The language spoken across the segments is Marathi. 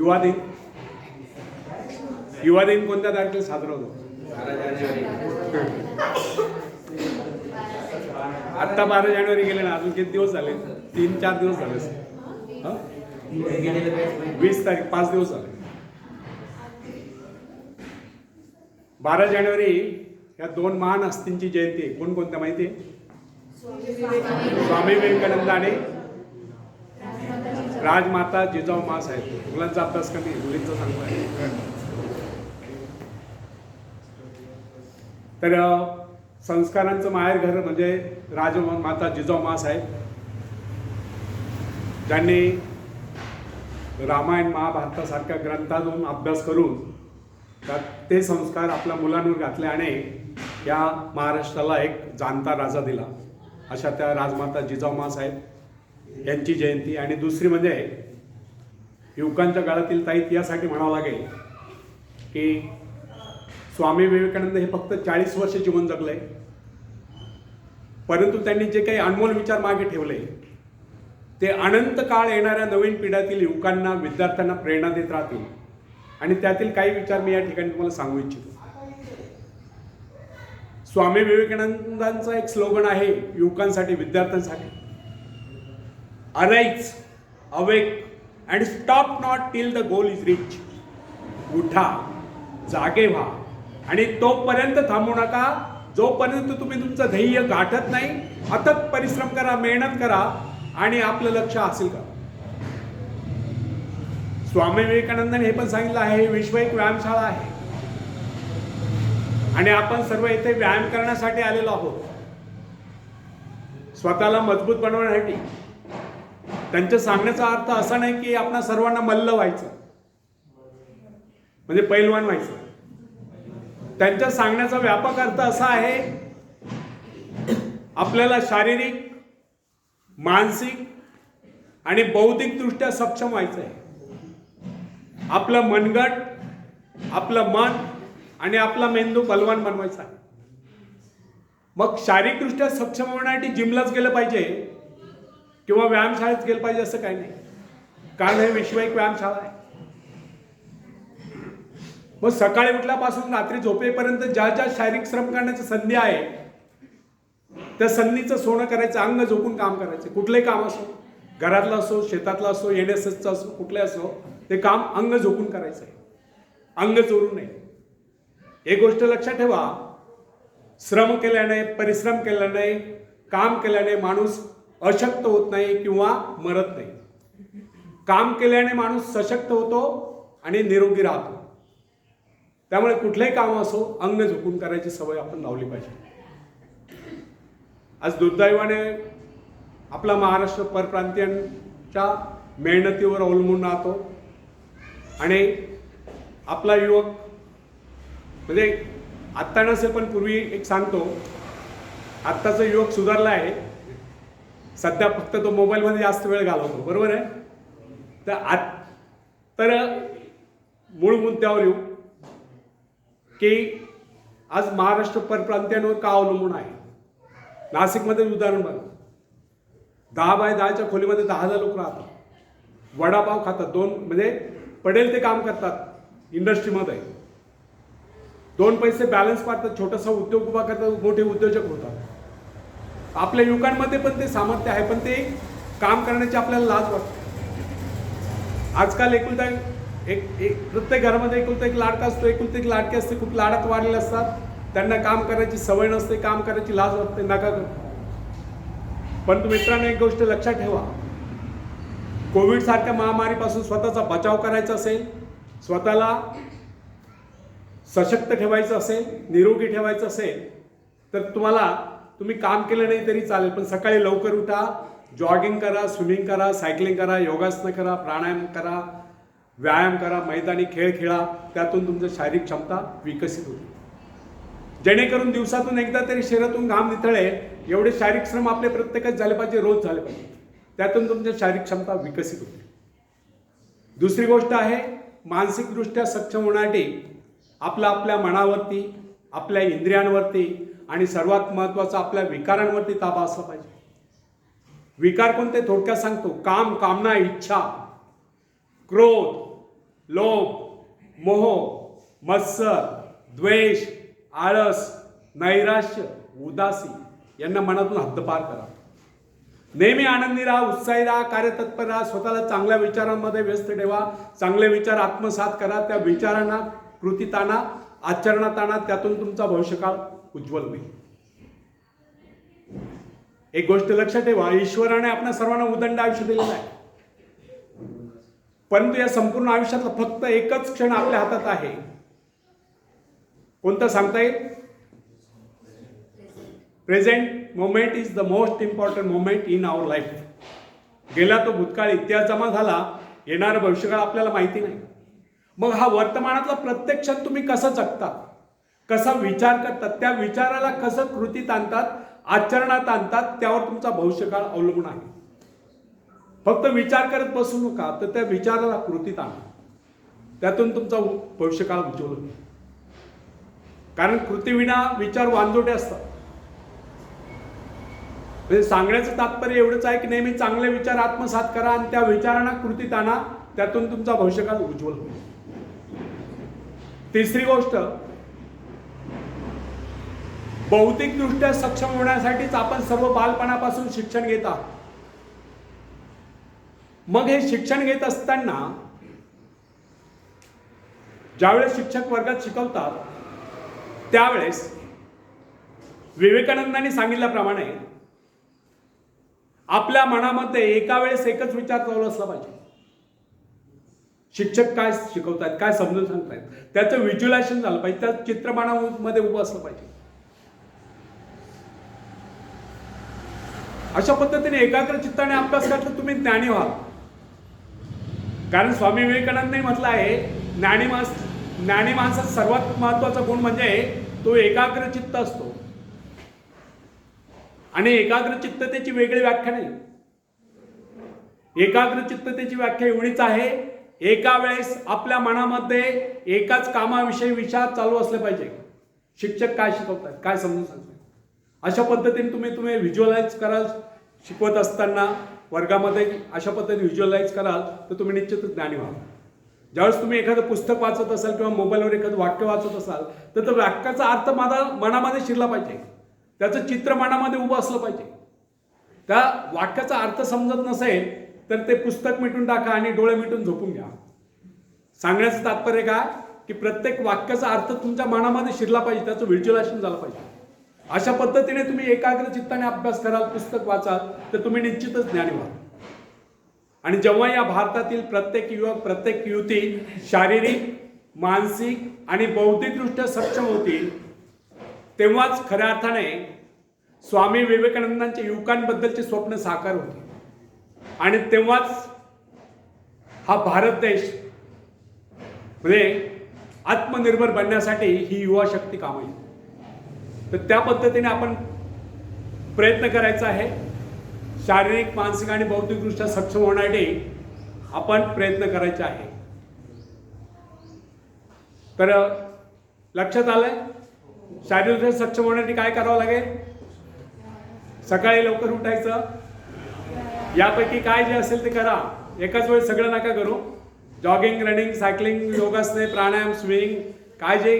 युवा दिन. युवा दिन कोणत्या तारखेला साजरा होतो? आत्ता बारा जानेवारी गेले ना अजून किती दिवस झाले? तीन चार दिवस झाले वीस तारीख पाच दिवस झाले. बारा जानेवारी या दोन महान हस्तींची जयंती आहे. कोणकोणत्या माहिती आहे? स्वामी विवेकानंद आणि राजमाता जिजाऊ मास आहेत मुलांचा अभ्यास कमी मुलींचा चांगला आहे. तर संस्कारांचं माहेर घर म्हणजे राजमाता जिजाऊ मास आहे ज्यांनी रामायण महाभारतासारख्या ग्रंथातून अभ्यास करून त्यात ते संस्कार आपल्या मुलांवर घातले आणि या महाराष्ट्राला एक जाणता राजा दिला. अशा त्या राजमाता जिजाऊ साहेब. यांची जयंती आणि दुसरी म्हणजे युवकांच्या काळातील ताईत यासाठी म्हणावं लागेल की स्वामी विवेकानंद हे फक्त चाळीस वर्ष जीवन जगले. परंतु त्यांनी जे काही अनमोल विचार मागे ठेवले ते अनंत काळ येणाऱ्या नवीन पिढ्यातील युवकांना विद्यार्थ्यांना प्रेरणा देत राहतील. आणि त्यातील काही विचार मी या ठिकाणी तुम्हाला सांगू इच्छितो. स्वामी विवेकानंदांचं एक स्लोगन आहे युवकांसाठी विद्यार्थ्यांसाठी. Arise awake and stop not till the goal is reach उठा जागे व्हा आणि तोपर्यंत थांबू नका. जोपर्यंत तुम्ही तुमचं ध्येय गाठत नाही अथक परिश्रम करा मेहनत करा आणि आपलं लक्ष हासिल करा. स्वामी विवेकानंदांनी हे पण सांगितलं आहे हे विश्व एक व्यायामशाळा आहे. आणि आपण सर्व इथे व्यायाम करण्यासाठी आलेलो आहोत. स्वतःला मजबूत बनवण्यासाठी. त्यांच्या सांगण्याचा अर्थ असा नाही की आपण सर्वांना मल्ल व्हायचं. म्हणजे पैलवान व्हायचं. त्यांच्या सांगण्याचा व्यापक अर्थ असा आहे आपल्याला शारीरिक मानसिक आणि बौद्धिकदृष्ट्या सक्षम व्हायचं आहे आपलं मनगट आपलं मन आणि आपला मेंदू बलवान बनवायचा आहे. मग शारीरिकदृष्ट्या सक्षम होण्यासाठी जिमलाच गेलं पाहिजे. किंवा व्यायामशाळेत गेलं पाहिजे असं काही नाही. कारण हे विश्व एक व्यायामशाळा आहे. मग सकाळी उठल्यापासून रात्री झोपेपर्यंत ज्या ज्या शारीरिक श्रम करण्याची संधी आहे त्या संधीचं सोनं करायचं अंग झोपून काम करायचं. कुठलंही काम असो घरातलं असो शेतातलं असो एन एस एसचं असो कुठले असो ते काम अंग झोपून करायचं आहे. अंग चोरू नये एक गोष्ट लक्षात ठेवा. श्रम केल्याने परिश्रम केल्याने काम केल्याने माणूस अशक्त होत नाही किंवा मरत नाही. काम केल्याने माणूस सशक्त होतो आणि निरोगी राहतो. त्यामुळे कुठलंही काम असो अंग झुकून करायची सवय आपण लावली पाहिजे. आज दुर्दैवाने आपला महाराष्ट्र परप्रांतीयांच्या मेहनतीवर अवलंबून राहतो. आणि आपला युवक म्हणजे आत्ता नसेल पण पूर्वी एक सांगतो आत्ताचा युवक सुधारला आहे. सध्या फक्त तो मोबाईलमध्ये जास्त वेळ घालवतो. बरोबर आहे? तर आत तर मूळ मुद्द्यावर येऊ. की आज महाराष्ट्र परप्रांतीयांवर का अवलंबून आहे? नाशिकमध्ये उदाहरण बघा. दहा बाय दहाच्या खोलीमध्ये दहा हजार लोक राहतात. वडापाव खातात. दोन म्हणजे पडेल ते काम करतात इंडस्ट्रीमध्ये. दोन पैसे बॅलन्स पाडतात. छोटासा उद्योग उभा करतात. मोठे उद्योजक होतात. आपल्या युवकांमध्ये पण ते सामर्थ्य आहे पण ते काम करण्याची आपल्याला लाज वाटते. आजकाल एकुलता एक एक प्रत्येक घरामध्ये एकुलता एक लाडका असतो एकुलता एक लाडके असते खूप लाडात वाढलेले असतात. त्यांना काम करायची सवय नसते काम करायची लाज वाटते नका परंतु मित्रांनो एक गोष्ट लक्षात ठेवा. कोविड सारख्या महामारीपासून स्वतःचा बचाव करायचा असेल स्वतःला सशक्त ठेवायचं असेल निरोगी ठेवायचं असेल तर तुम्हाला तुम्ही काम केलं नाही तरी चालेल पण सकाळी लवकर उठा जॉगिंग करा स्विमिंग करा सायकलिंग करा योगासनं करा प्राणायाम करा व्यायाम करा मैदानी खेळ खेळा त्यातून तुमची शारीरिक क्षमता विकसित होते. जेणेकरून दिवसातून एकदा तरी शरीरातून घाम निथळे एवढे शारीरिक श्रम आपले प्रत्येकच झाले पाहिजे रोज झाले पाहिजे. त्यातून तुमच्या शारीरिक क्षमता विकसित होते. दुसरी गोष्ट आहे मानसिकदृष्ट्या सक्षम होण्यासाठी आपल्या आपल्या मनावरती आपल्या इंद्रियांवरती आणि सर्वात महत्त्वाचं आपल्या विकारांवरती ताबा असला पाहिजे. विकार कोणते? थोडक्यात सांगतो. काम कामना इच्छा क्रोध लोभ मोह मत्सर द्वेष आळस नैराश्य उदासी यांना मनातून हद्दपार करा. नेहमी आनंदी राहा उत्साही राहा कार्यतत्पर राहा स्वतःला चांगल्या विचारांमध्ये व्यस्त ठेवा चांगले विचार आत्मसात करा त्या विचारांना कृतीत आणा आचरणात आणा त्यातून तुमचा भविष्यकाळ उज्ज्वल होईल. एक गोष्ट लक्षात ठेवा ईश्वराने आपल्या सर्वांना उदंड आयुष्य दिलेलं आहे. परंतु या संपूर्ण आयुष्यातला फक्त एकच क्षण आपल्या हातात आहे. कोणतं सांगता येईल? Present moment is the most important moment in our life गेला तो भूतकाळ इतिहास जमा झाला येणारं भविष्यकाळ आपल्याला माहिती नाही. मग हा वर्तमानातला प्रत्येक क्षण तुम्ही कसं जगता? कसा विचार करतात त्या विचाराला कसं कृतीत आणतात आचरणात आणतात त्यावर तुमचा भविष्यकाळ अवलंबून आहे. फक्त विचार करत बसू नका तर त्या विचाराला कृतीत आणा. त्यातून तुमचा भविष्यकाळ उज्ज्वल होईल. कारण कृतीविना विचार वांजोटे असतात. म्हणजे सांगण्याचं तात्पर्य एवढंच आहे की नेहमी चांगले विचार आत्मसात करा आणि त्या विचारांना कृतीत आणा त्यातून तुमचा भविष्यकाळ उज्ज्वल होईल. तिसरी गोष्ट भौतिकदृष्ट्या सक्षम होण्यासाठीच आपण सर्व बालपणापासून शिक्षण घेत. आहोत मग हे शिक्षण घेत असताना ज्यावेळेस शिक्षक वर्गात शिकवतात त्यावेळेस विवेकानंदांनी सांगितल्याप्रमाणे आपल्या मनामध्ये एका वेळेस एकच विचार चालू असला पाहिजे. शिक्षक काय शिकवतात काय समजून सांगतायत त्याचं व्हिज्युलायझेशन झालं पाहिजे त्या चित्रमानामध्ये उभं असलं पाहिजे. अशा पद्धतीने एकाग्र चित्ताने अभ्यास करता तुम्ही ज्ञानी व्हाल कारण स्वामी विवेकानंदने म्हटलं आहे ज्ञानी माणस ज्ञानी माणसाचा सर्वात महत्त्वाचा गुण म्हणजे तो एकाग्र चित्त असतो. आणि एकाग्र चित्ततेची वेगळी व्याख्या नाही. एकाग्र चित्ततेची व्याख्या एवढीच आहे एका वेळेस आपल्या मनामध्ये एकाच कामाविषयी विचार चालू असले पाहिजे. शिक्षक काय शिकवतात काय समजून सांगतात? अशा पद्धतीने तुम्ही तुम्ही व्हिज्युअलाइज कराल शिकवत असताना वर्गामध्ये अशा पद्धतीने व्हिज्युअलाइज कराल तर तुम्ही निश्चितच ज्ञानी व्हाल. ज्यावेळेस तुम्ही एखादं पुस्तक वाचत असाल किंवा मोबाईलवर एखादं वाक्य वाचत असाल तर त्या वाक्याचा अर्थ माझा मनामध्ये शिरला पाहिजे. त्याचं चित्र मनामध्ये उभं असलं पाहिजे. त्या वाक्याचा अर्थ समजत नसेल तर ते पुस्तक मिटून टाका आणि डोळे मिटून झोपून घ्या. सांगण्याचं तात्पर्य काय? की प्रत्येक वाक्याचा अर्थ तुमच्या मनामध्ये शिरला पाहिजे त्याचं व्हिज्युअलायझेशन झालं पाहिजे. अशा पद्धतीने तुम्ही एकाग्र चित्ताने अभ्यास कराल पुस्तक वाचाल तर तुम्ही निश्चितच ज्ञानी व्हाल. आणि जेव्हा या भारतातील प्रत्येक युवक प्रत्येक युवती शारीरिक मानसिक आणि बौद्धिकदृष्ट्या सक्षम होतील तेव्हाच खऱ्या अर्थाने स्वामी विवेकानंदांच्या युवकांबद्दलचे स्वप्न साकार होते. आणि तेव्हाच हा भारत देश म्हणजे आत्मनिर्भर बनण्यासाठी ही युवा शक्ती काम येईल तर त्या पद्धतीने आपण प्रयत्न करायचा आहे. शारीरिक मानसिक आणि बौद्धिकदृष्ट्या सक्षम होण्यासाठी आपण प्रयत्न करायचे आहे. तर लक्षात आलंय? शारीरिक सक्षम होण्यासाठी काय करावं लागेल? सकाळी लवकर उठायचं. यापैकी काय जे असेल ते करा. एकाच वेळेस सगळं नका करू. जॉगिंग रनिंग सायकलिंग योगासने प्राणायाम स्विमिंग काय जे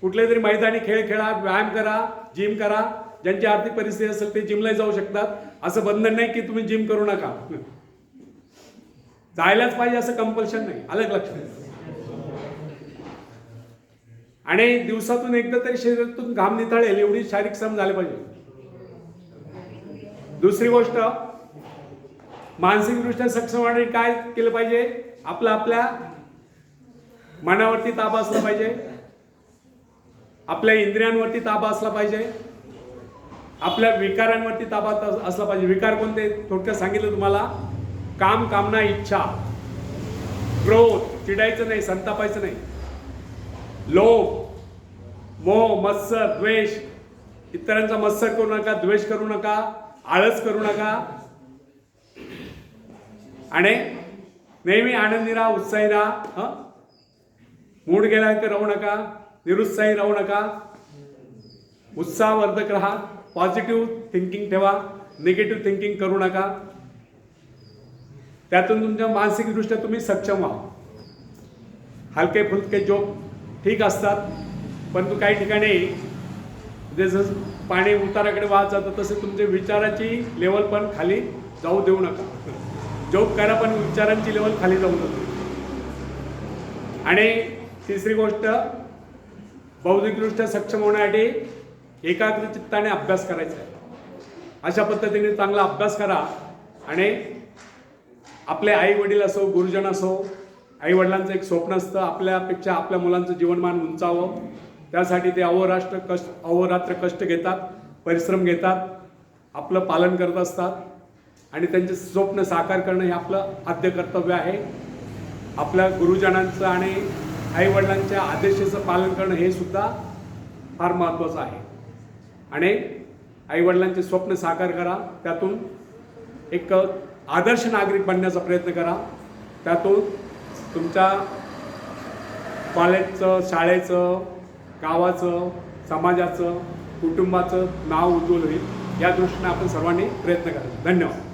कुठले तरी मैदानी खेळ खेळा व्यायाम करा जिम करा. ज्यांची आर्थिक परिस्थिती असेल ते जिमला जाऊ शकतात. असं बंधन नाही की तुम्ही जिम करू नका. जायलाच पाहिजे असं कंपल्शन नाही. अलग लक्षात आणि दिवसातून एकदा तरी शरीरातून घाम निथाळेल एवढी शारीरिक श्रम झाले पाहिजे. दुसरी गोष्ट मानसिकदृष्ट्या सक्षम आणि काय केलं पाहिजे? आपलं आपल्या मनावरती ताबा असला पाहिजे. आपल्या इंद्रियांवरती ताबा असला पाहिजे. आपल्या विकारांवरती ताबा असला पाहिजे. विकार कोणते? थोडक्यात सांगितलं तुम्हाला. काम कामना इच्छा. क्रोध चिडायचं नाही संतापायचं नाही. लोभ मोह मत्सर द्वेष. इतरांचा मत्सर करू नका द्वेष करू नका आळस करू नका. आणि नेहमी आनंदी राहा उत्साही राहा हं? मूड गेला तर राहू नका. निरुत्साही राहू नका. उत्साहवर्धक राहा. पॉझिटिव्ह थिंकिंग ठेवा. निगेटिव्ह थिंकिंग करू नका. त्यातून तुमच्या मानसिकदृष्ट्या तुम्ही सक्षम व्हा. हलके फुलके जोक ठीक असतात परंतु काही ठिकाणी जसं पाणी उताराकडे वाहत जातं तसं तुमच्या विचाराची लेवल पण खाली जाऊ देऊ नका. जोक करा पण विचारांची लेवल खाली जाऊ नका. आणि तिसरी गोष्ट बौद्धिकदृष्ट्या सक्षम होण्यासाठी एकाग्र चित्ताने अभ्यास करायचा आहे. अशा पद्धतीने चांगला अभ्यास करा आणि आपले आई वडील असो गुरुजन असो आई वडिलांचं एक स्वप्न असतं आपल्यापेक्षा आपल्या मुलांचं जीवनमान उंचावं. त्यासाठी ते अहोराष्ट्र कष्ट अहोरात्र कष्ट घेतात परिश्रम घेतात आपलं पालन करत असतात आणि त्यांचे स्वप्न साकार करणं हे आपलं आद्य कर्तव्य आहे. आपल्या गुरुजनांचं आणि आईवडिलांच्या आदेशाचं पालन करणं हे सुद्धा फार महत्त्वाचं आहे. आणि आईवडिलांचे स्वप्न साकार करा त्यातून एक आदर्श नागरिक बनण्याचा प्रयत्न करा. त्यातून तुमच्या कॉलेजचं शाळेचं गावाचं समाजाचं कुटुंबाचं नाव उज्ज्वल होईल. या दृष्टीने आपण सर्वांनी प्रयत्न करायचा. धन्यवाद.